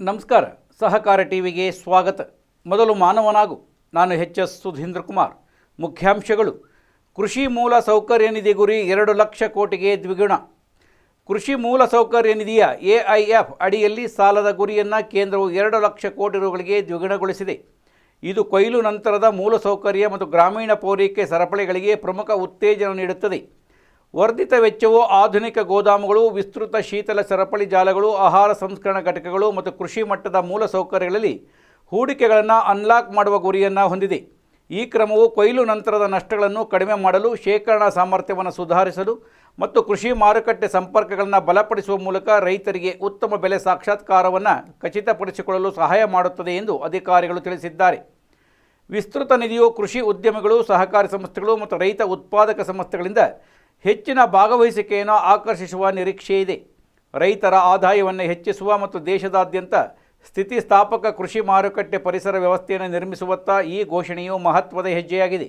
ನಮಸ್ಕಾರ. ಸಹಕಾರ ಟಿವಿಗೆ ಸ್ವಾಗತ. ಮೊದಲು ಮಾನವನಾಗು. ನಾನು ಎಚ್ ಎಸ್ ಸುಧೀಂದ್ರ ಕುಮಾರ್ ಮುಖ್ಯಾಂಶಗಳು. ಕೃಷಿ ಮೂಲ ಸೌಕರ್ಯ ನಿಧಿ ಗುರಿ ಎರಡು ಲಕ್ಷ ಕೋಟಿಗೆ ದ್ವಿಗುಣ. ಕೃಷಿ ಮೂಲ ಸೌಕರ್ಯ ನಿಧಿಯ ಎಐಎಫ್ ಅಡಿಯಲ್ಲಿ ಸಾಲದ ಗುರಿಯನ್ನು ಕೇಂದ್ರವು ಎರಡು ಲಕ್ಷ ಕೋಟಿ ರುಗಳಿಗೆ ದ್ವಿಗುಣಗೊಳಿಸಿದೆ. ಇದು ಕೊಯ್ಲು ನಂತರದ ಮೂಲಸೌಕರ್ಯ ಮತ್ತು ಗ್ರಾಮೀಣ ಪೂರೈಕೆ ಸರಪಳಿಗಳಿಗೆ ಪ್ರಮುಖ ಉತ್ತೇಜನ ನೀಡುತ್ತದೆ. ವರ್ಧಿತ ವೆಚ್ಚವು ಆಧುನಿಕ ಗೋದಾಮುಗಳು, ವಿಸ್ತೃತ ಶೀತಲ ಸರಪಳಿ ಜಾಲಗಳು, ಆಹಾರ ಸಂಸ್ಕರಣಾ ಘಟಕಗಳು ಮತ್ತು ಕೃಷಿ ಮಟ್ಟದ ಮೂಲಸೌಕರ್ಯಗಳಲ್ಲಿ ಹೂಡಿಕೆಗಳನ್ನು ಅನ್ಲಾಕ್ ಮಾಡುವ ಗುರಿಯನ್ನು ಹೊಂದಿದೆ. ಈ ಕ್ರಮವು ಕೊಯ್ಲು ನಂತರದ ನಷ್ಟಗಳನ್ನು ಕಡಿಮೆ ಮಾಡಲು ಶೇಖರಣಾ ಸಾಮರ್ಥ್ಯವನ್ನು ಸುಧಾರಿಸಲು ಮತ್ತು ಕೃಷಿ ಮಾರುಕಟ್ಟೆ ಸಂಪರ್ಕಗಳನ್ನು ಬಲಪಡಿಸುವ ಮೂಲಕ ರೈತರಿಗೆ ಉತ್ತಮ ಬೆಲೆ ಸಾಕ್ಷಾತ್ಕಾರವನ್ನು ಖಚಿತಪಡಿಸಿಕೊಳ್ಳಲು ಸಹಾಯ ಮಾಡುತ್ತದೆ ಎಂದು ಅಧಿಕಾರಿಗಳು ತಿಳಿಸಿದ್ದಾರೆ. ವಿಸ್ತೃತ ನಿಧಿಯು ಕೃಷಿ ಉದ್ಯಮಿಗಳು, ಸಹಕಾರಿ ಸಂಸ್ಥೆಗಳು ಮತ್ತು ರೈತ ಉತ್ಪಾದಕ ಸಂಸ್ಥೆಗಳಿಂದ ಹೆಚ್ಚಿನ ಭಾಗವಹಿಸಿಕೆಯನ್ನು ಆಕರ್ಷಿಸುವ ನಿರೀಕ್ಷೆ ಇದೆ. ರೈತರ ಆದಾಯವನ್ನು ಹೆಚ್ಚಿಸುವ ಮತ್ತು ದೇಶದಾದ್ಯಂತ ಸ್ಥಿತಿಸ್ಥಾಪಕ ಕೃಷಿ ಮಾರುಕಟ್ಟೆ ಪರಿಸರ ವ್ಯವಸ್ಥೆಯನ್ನು ನಿರ್ಮಿಸುವತ್ತ ಈ ಘೋಷಣೆಯು ಮಹತ್ವದ ಹೆಜ್ಜೆಯಾಗಿದೆ.